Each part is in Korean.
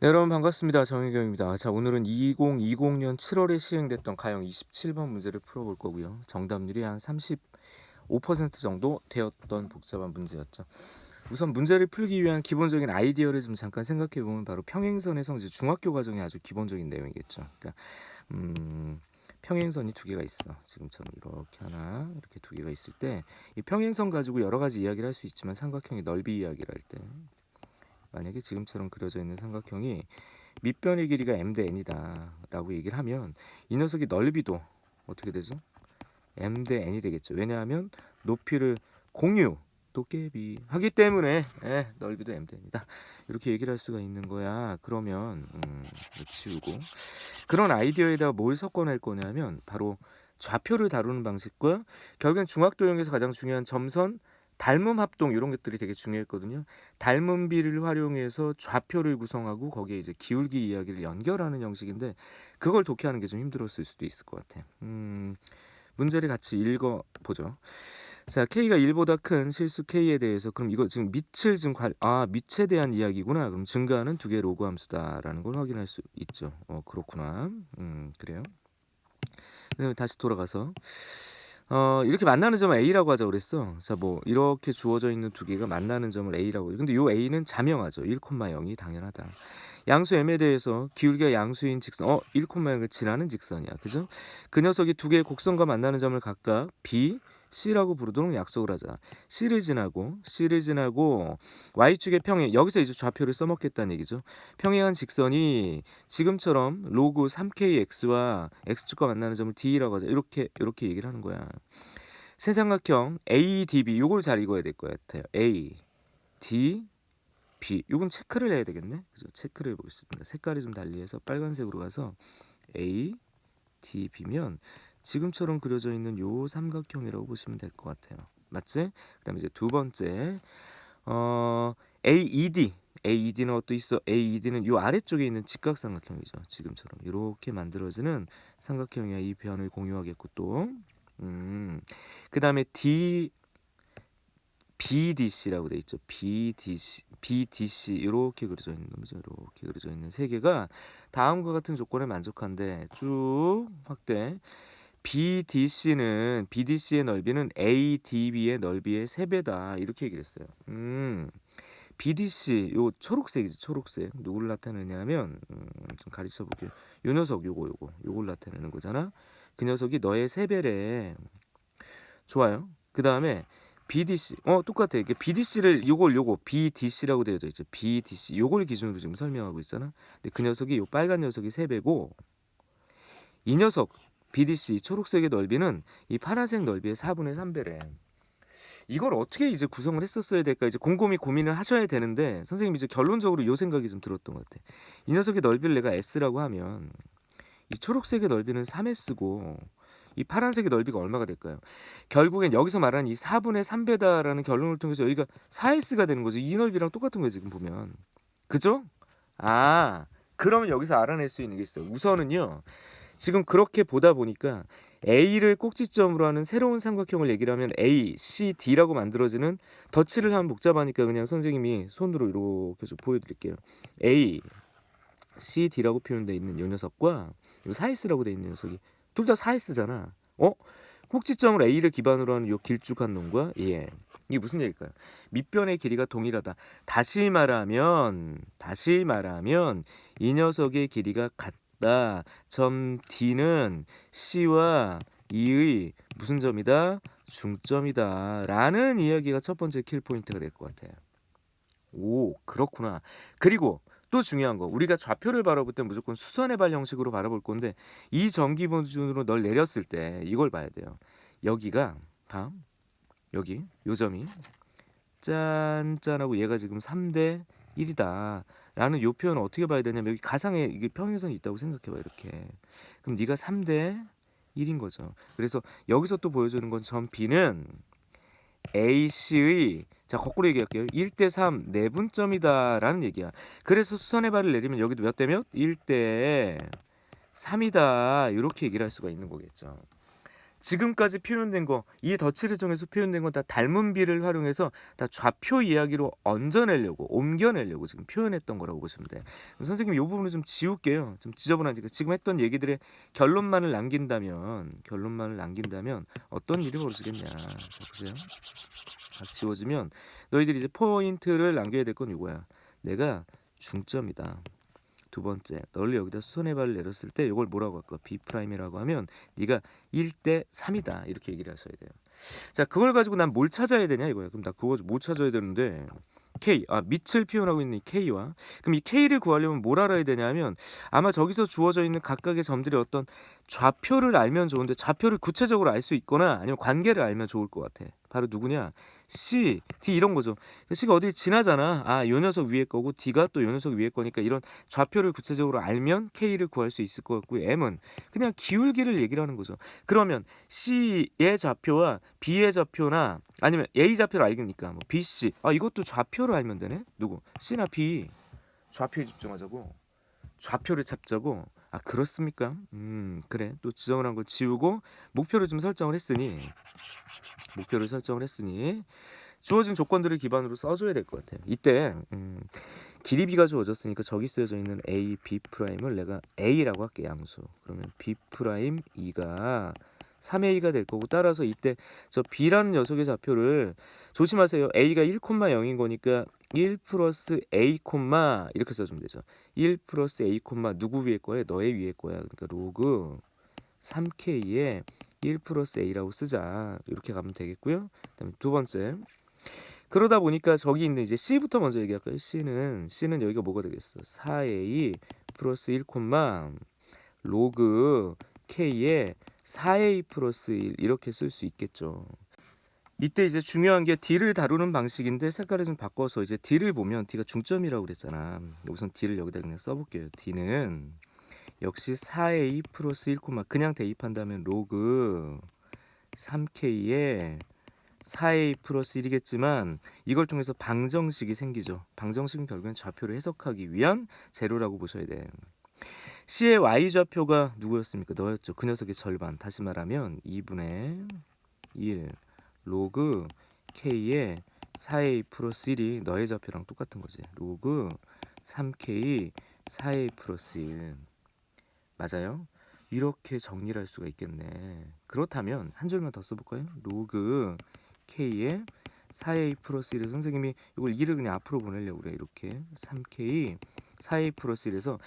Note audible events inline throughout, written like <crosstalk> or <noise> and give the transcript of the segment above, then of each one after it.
네, 여러분 반갑습니다. 정혜경입니다. 자, 오늘은 2020년 7월에 시행됐던 가형 27번 문제를 풀어볼 거고요. 정답률이 한 35% 정도 되었던 복잡한 문제였죠. 우선 문제를 풀기 위한 기본적인 아이디어를 좀 잠깐 생각해 보면 바로 평행선의 성질, 중학교 과정의 아주 기본적인 내용이겠죠. 그러니까 음, 평행선이 두 개가 있어. 지금처럼 이렇게 하나, 이렇게 두 개가 있을 때 이 평행선 가지고 여러 가지 이야기를 할 수 있지만 삼각형의 넓이 이야기를 할 때 만약에 지금처럼 그려져 있는 삼각형이 밑변의 길이가 m 대 n이다 라고 얘기를 하면 이 녀석의 넓이도 어떻게 되죠? m 대 n이 되겠죠. 왜냐하면 높이를 공유 도깨비 하기 때문에 예, 넓이도 m 대 n이다. 이렇게 얘기를 할 수가 있는 거야. 그러면 음, 치우고 그런 아이디어에다가 뭘 섞어낼 거냐면 바로 좌표를 다루는 방식과 결국엔 중학도형에서 가장 중요한 점선 닮음 합동 이런 것들이 되게 중요했거든요. 닮은 비를 활용해서 좌표를 구성하고 거기에 이제 기울기 이야기를 연결하는 형식인데 그걸 독해하는 게 좀 힘들었을 수도 있을 것 같아. 음, 문제를 같이 읽어 보죠. 자, K가 1보다 큰 실수 K에 대해서 그럼 이거 지금 밑을 지금 관, 아, 밑에 대한 이야기구나. 그럼 증가하는 두 개의 로그 함수다라는 걸 확인할 수 있죠. 어, 그렇구나. 음, 그래요. 다시 돌아가서 어, 이렇게 만나는 점을 A라고 하자 그랬어. 자, 뭐 이렇게 주어져 있는 두 개가 만나는 점을 A라고. 근데 요 A는 자명하죠. 1,0이 당연하다. 양수 M에 대해서 기울기가 양수인 직선. 어, 1,0을 지나는 직선이야. 그죠? 그 녀석이 두 개의 곡선과 만나는 점을 각각 B, C라고 부르도록 약속을 하자. C를 지나고 C를 지나고 Y축의 평행 여기서 이제 좌표를 써먹겠다는 얘기죠. 평행한 직선이 지금처럼 로그 3kx와 x축과 만나는 점을 d라고 하자. 이렇게 이렇게 얘기를 하는 거야. 세삼각형 ADB 요걸 잘 읽어야 될 것 같아요. A, D, B. 요건 체크를 해야 되겠네. 그죠? 체크를 해보겠습니다. 색깔이 좀 달리해서 빨간색으로 가서 A, D, B면 지금처럼 그려져 있는 요 삼각형이라고 보시면 될 것 같아요. 맞지? 그다음에 이제 두 번째 어 AED AED는 또 있어. AED는 요 아래쪽에 있는 직각삼각형이죠. 지금처럼 이렇게 만들어지는 삼각형이야. 이 변을 공유하겠고 또 음. 그다음에 D BDC라고 돼 있죠. BDC, BDC 이렇게 그려져 있는 놈이죠. 이렇게 그려져 있는 세 개가 다음과 같은 조건에 만족한데 쭉 확대. BDC는 BDC의 넓이는 ADB의 넓이의 3배다 이렇게 얘기를 했어요. 음, BDC 요 초록색이지 초록색 누구를 나타내냐면 음, 좀 가르쳐 볼게요. 요 녀석 요거 요거 요걸 나타내는 거잖아. 그 녀석이 너의 3배래. 좋아요. 그 다음에 BDC 어 똑같아. 이게 BDC를 요걸 요거 BDC라고 되어져 있죠. BDC 요걸 기준으로 지금 설명하고 있잖아. 근데 그 녀석이 요 빨간 녀석이 3배고 이 녀석 BDC 초록색의 넓이는 이 파란색 넓이의 4분의 3배래. 이걸 어떻게 이제 구성을 했었어야 될까 이제 곰곰이 고민을 하셔야 되는데 선생님 이제 결론적으로 요 생각이 좀 들었던 것 같아. 이 녀석의 넓이를 내가 S라고 하면 이 초록색의 넓이는 3S고 이 파란색의 넓이가 얼마가 될까요? 결국엔 여기서 말하는 이 4분의 3배다라는 결론을 통해서 여기가 4S가 되는 거죠. 이 넓이랑 똑같은 거예요, 지금 보면. 그죠? 아, 그러면 여기서 알아낼 수 있는 게 있어요. 우선은요. 지금 그렇게 보다 보니까 A를 꼭지점으로 하는 새로운 삼각형을 얘기를 하면 A, C, D라고 만들어지는 덧칠을 하면 복잡하니까 그냥 선생님이 손으로 이렇게 좀 보여드릴게요. A, C, D라고 표현되어 있는 이 녀석과 이 사이스라고 되어 있는 녀석이 둘 다 사이스잖아. 어? 꼭지점을 A를 기반으로 하는 이 길쭉한 놈과 예. 이게 무슨 얘기일까요? 밑변의 길이가 동일하다. 다시 말하면 다시 말하면 이 녀석의 길이가 같다. 점 D는 C와 E의 무슨 점이다? 중점이다. 라는 이야기가 첫 번째 킬 포인트가 될 것 같아요. 오, 그렇구나. 그리고 또 중요한 거 우리가 좌표를 바라볼 때 무조건 수선의 발 형식으로 바라볼 건데 이 전기 기준으로 널 내렸을 때 이걸 봐야 돼요. 여기가 다음 여기 요 점이 짠짠하고 얘가 지금 3대 1이다. 라는 요 표현을 어떻게 봐야 되냐면 여기 가상에 이게 평행선이 있다고 생각해 봐 이렇게. 그럼 네가 3대 1인 거죠. 그래서 여기서 또 보여주는 건 점 B는 AC의 자 거꾸로 얘기할게요. 1대 3 내분점이다 라는 얘기야. 그래서 수선의 발을 내리면 여기도 몇 대 몇? 1대 3이다. 이렇게 얘기를 할 수가 있는 거겠죠. 지금까지 표현된 거, 이 덧칠을 통해서 표현된 건 다 닮은 비를 활용해서 다 좌표 이야기로 얹어내려고, 옮겨내려고 지금 표현했던 거라고 보시면 돼. 그럼 선생님 이 부분을 좀 지울게요. 좀 지저분하니까 지금 했던 얘기들의 결론만을 남긴다면, 결론만을 남긴다면 어떤 일이 벌어지겠냐. 자, 보세요. 다 지워지면 너희들이 이제 포인트를 남겨야 될 건 이거야. 내가 중점이다. 두 번째, 너를 여기다 수선의 발을 내렸을 때 이걸 뭐라고 할까? B 프라임이라고 하면 네가 1대 3이다 이렇게 얘기를 하셔야 돼요. 자, 그걸 가지고 난 뭘 찾아야 되냐 이거야. 그럼 나 그거 못 찾아야 되는데 K, 아 밑을 표현하고 있는 이 K와 그럼 이 K를 구하려면 뭘 알아야 되냐면 아마 저기서 주어져 있는 각각의 점들이 어떤 좌표를 알면 좋은데 좌표를 구체적으로 알 수 있거나 아니면 관계를 알면 좋을 것 같아. 바로 누구냐? C, D 이런 거죠. C가 어디 지나잖아. 아, 요 녀석 위에 거고 D가 또 요 녀석 위에 거니까 이런 좌표를 구체적으로 알면 K를 구할 수 있을 것 같고 M은 그냥 기울기를 얘기를 하는 거죠. 그러면 C의 좌표와 B의 좌표나 아니면 A 좌표를 알겠니까 뭐 B, C 아 이것도 좌표를 알면 되네. 누구? C나 B 좌표에 집중하자고. 좌표를 찾자고. 아 그렇습니까? 음 그래 또 지정을 한걸 지우고 목표를 좀 설정을 했으니 목표를 설정을 했으니 주어진 조건들을 기반으로 써줘야 될 것 같아요. 이때 음, 길이 b가 주어졌으니까 저기 쓰여져 있는 a, b 프라임을 내가 a라고 할게 양수. 그러면 b 프라임 2가 3a가 될 거고 따라서 이때 저 b라는 녀석의 좌표를 조심하세요. a가 1,0인 거니까 1 플러스 a 이렇게 써주면 되죠. 1 플러스 a 누구 위에 거야? 너의 위에 거야. 그러니까 로그 3k에 1 플러스 a라고 쓰자. 이렇게 가면 되겠고요. 그다음에 두 번째. 그러다 보니까 저기 있는 이제 c부터 먼저 얘기할까요? c는 c는 여기가 뭐가 되겠어? 4a 플러스 1 콤마 로그 k에 4a 플러스 1 이렇게 쓸 수 있겠죠. 이때 이제 중요한 게 D를 다루는 방식인데 색깔을 좀 바꿔서 이제 D를 보면 D가 중점이라고 그랬잖아. 우선 D를 여기다 그냥 써볼게요. D는 역시 4a 플러스 1, 그냥 대입한다면 로그 3k에 4a 플러스 1이겠지만 이걸 통해서 방정식이 생기죠. 방정식은 결국엔 좌표를 해석하기 위한 재료라고 보셔야 돼. C의 y 좌표가 누구였습니까? 너였죠. 그 녀석의 절반. 다시 말하면 2분의 1 로그 k의 4a 플러스 1이 너의 좌표랑 똑같은 거지. 로그 3k 4a 플러스 1 맞아요? 이렇게 정리를 할 수가 있겠네. 그렇다면 한 줄만 더 써볼까요? 로그 k의 4a 플러스 1을 선생님이 이걸 2를 그냥 앞으로 보내려고 그래. 이렇게 3k 4a 플러스 1에서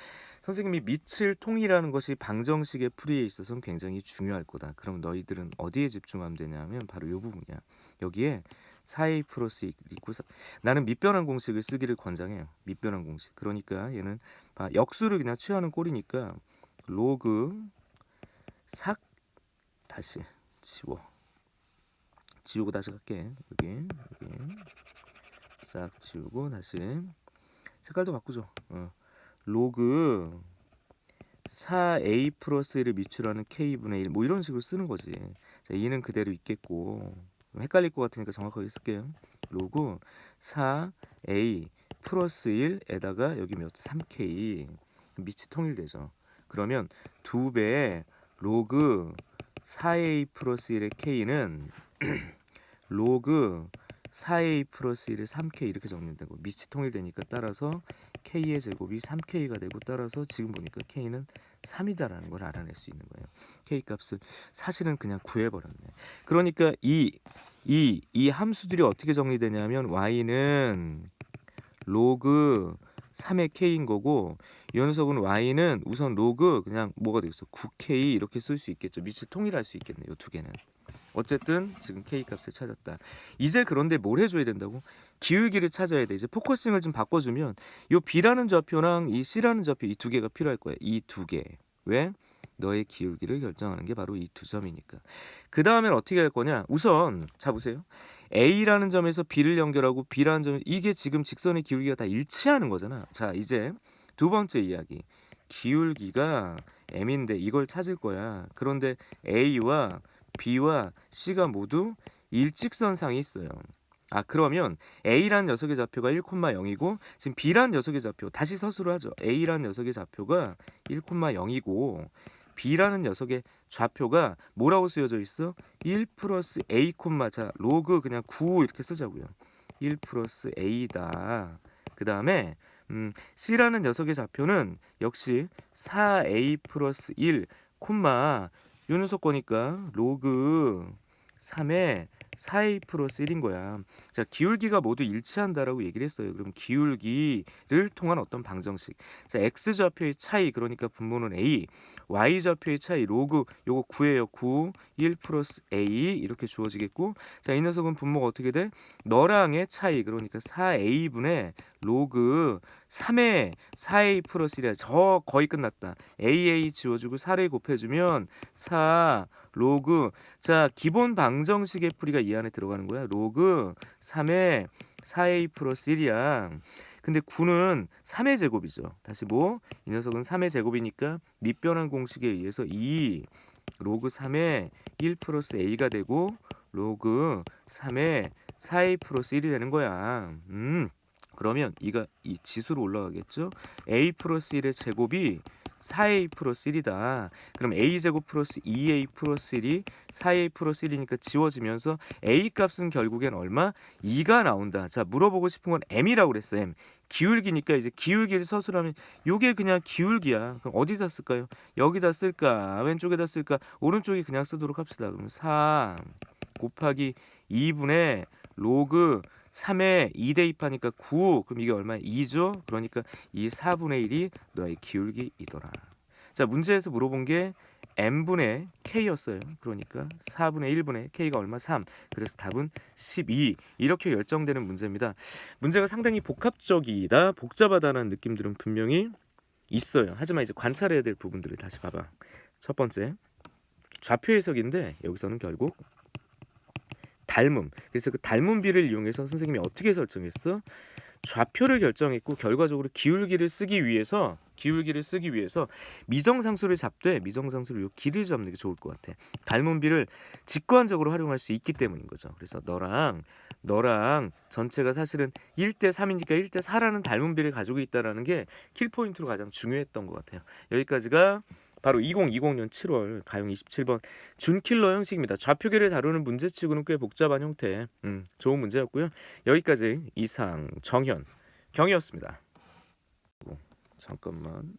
선생님이 밑을 통일하는 것이 방정식의 풀이에 있어서는 굉장히 중요할 거다. 그럼 너희들은 어디에 집중하면 되냐면 바로 이 부분이야. 여기에 4a 플러스 있고 사- 나는 밑변환 공식을 쓰기를 권장해요. 밑변환 공식. 그러니까 얘는 봐, 역수를 그냥 취하는 꼴이니까 로그 삭 다시 지워. 지우고 다시 갈게. 여기 여기 싹 지우고 다시 색깔도 바꾸죠. 어. 로그 4a 플러스 1을 미출하는 k분의 1 뭐 이런 식으로 쓰는 거지. 자, 2는 그대로 있겠고 좀 헷갈릴 것 같으니까 정확하게 쓸게요. 로그 4a 플러스 1에다가 여기 몇 3k 밑이 통일되죠. 그러면 두 배의 로그 4a 플러스 1의 k는 <clears throat> 로그 4a 플러스 1의 3k 이렇게 정리되고 밑이 통일되니까 따라서 k의 제곱이 3k가 되고 따라서 지금 보니까 k는 3이다라는 걸 알아낼 수 있는 거예요. k 값을 사실은 그냥 구해버렸네. 그러니까 이 이 이 함수들이 어떻게 정리되냐면 y는 로그 3의 k인 거고 이 녀석은 y는 우선 로그 그냥 뭐가 되겠어 9k 이렇게 쓸 수 있겠죠. 밑을 통일할 수 있겠네요. 두 개는. 어쨌든 지금 k 값을 찾았다. 이제 그런데 뭘 해줘야 된다고? 기울기를 찾아야 돼. 이제 포커싱을 좀 바꿔주면 이 b라는 좌표랑 이 c라는 좌표 이 두 개가 필요할 거야. 이 두 개. 왜? 너의 기울기를 결정하는 게 바로 이 두 점이니까. 그 다음엔 어떻게 할 거냐? 우선 자 보세요. A라는 점에서 B를 연결하고 B라는 점 이게 지금 직선의 기울기가 다 일치하는 거잖아. 자 이제 두 번째 이야기. 기울기가 M인데 이걸 찾을 거야. 그런데 A와 B와 C가 모두 일직선상에 있어요. 아 그러면 A라는 녀석의 좌표가 1,0이고 지금 B라는 녀석의 좌표 다시 서술을 하죠. A라는 녀석의 좌표가 1,0이고 B라는 녀석의 좌표가 뭐라고 쓰여져 있어? 1 플러스 A 콤마 자 로그 그냥 9 이렇게 쓰자고요. 1 플러스 A다. 그 다음에 음, C라는 녀석의 좌표는 역시 4A 플러스 1 콤마 요 녀석 거니까 로그 3에 4A 플러스 1인 거야. 자, 기울기가 모두 일치한다라고 얘기를 했어요. 그럼 기울기를 통한 어떤 방정식. 자, x 좌표의 차이 그러니까 분모는 a, y 좌표의 차이 로그 요거 9예요. 9, 1 플러스 a 이렇게 주어지겠고, 자, 이 녀석은 분모가 어떻게 돼? 너랑의 차이 그러니까 4a 분의 로그 3의 4a 플러스 1이야. 저 거의 끝났다. aa 지워주고 4를 곱해주면 4 로그 자 기본 방정식의 풀이가 이 안에 들어가는 거야. 로그 3의 4a 플러스 1이야. 근데 9는 3의 제곱이죠. 다시 뭐? 이 녀석은 3의 제곱이니까 밑변환 공식에 의해서 2 로그 3의 1 플러스 a가 되고 로그 3의 4a 플러스 1이 되는 거야. 음. 그러면 이가 이 지수로 올라가겠죠? a 플러스 1의 제곱이 4a 플러스 1이다. 그럼 a 제곱 플러스 2a 플러스 1이 4a 플러스 1이니까 지워지면서 a 값은 결국엔 얼마? 2가 나온다. 자 물어보고 싶은 건 m이라고 그랬어 m. 기울기니까 이제 기울기를 서술하면 요게 그냥 기울기야. 그럼 어디다 쓸까요? 여기다 쓸까? 왼쪽에다 쓸까? 오른쪽에 그냥 쓰도록 합시다. 그럼 4 곱하기 2분의 로그 3에 2 대입하니까 9 그럼 이게 얼마야? 2죠? 그러니까 이 4분의 1이 너의 기울기이더라. 자 문제에서 물어본 게 n분의 k였어요. 그러니까 4분의 1분의 k가 얼마? 3. 그래서 답은 12. 이렇게 결정되는 문제입니다. 문제가 상당히 복합적이다, 복잡하다는 느낌들은 분명히 있어요. 하지만 이제 관찰해야 될 부분들을 다시 봐봐. 첫 번째 좌표 해석인데 여기서는 결국 닮음. 그래서 그 닮음비를 이용해서 선생님이 어떻게 설정했어? 좌표를 결정했고 결과적으로 기울기를 쓰기 위해서 기울기를 쓰기 위해서 미정상수를 잡되 미정상수를 요 길이를 잡는 게 좋을 것 같아. 닮음비를 직관적으로 활용할 수 있기 때문인 거죠. 그래서 너랑 너랑 전체가 사실은 1대 3이니까 1대 4라는 닮음비를 가지고 있다라는 게 킬포인트로 가장 중요했던 것 같아요. 여기까지가 바로 2020년 7월 가용 27번 준킬러 형식입니다. 좌표계를 다루는 문제치고는 꽤 복잡한 형태. 음, 좋은 문제였고요. 여기까지 이상 정현 경이었습니다. 잠깐만.